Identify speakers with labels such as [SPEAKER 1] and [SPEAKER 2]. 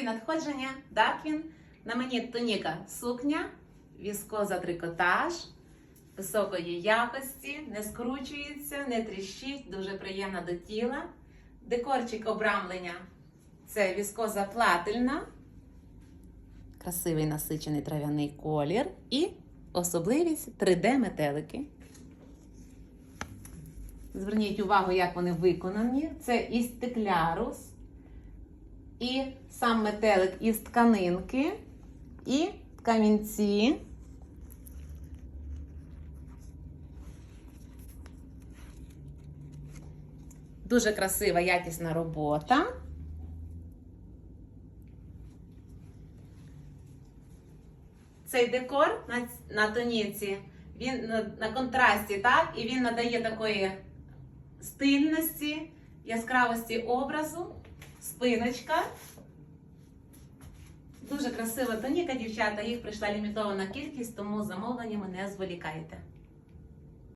[SPEAKER 1] свої надходження Дарквін. На мені тоніка сукня, віскоза трикотаж високої якості, не скручується, не тріщить, дуже приємна до тіла. Декорчик обрамлення це віскоза плательна, красивий насичений трав'яний колір і особливість 3D-метелики. Зверніть увагу, як вони виконані. Це і стеклярус, і сам метелик із тканинки, і камінці. Дуже красива, якісна робота. Цей декор на, на тоніці, він на, на контрасті, так? І він надає такої стильності, яскравості образу, спиночка. Дуже красива тоніка, дівчата. Їх прийшла лімітована кількість, тому замовленнями не зволікайте.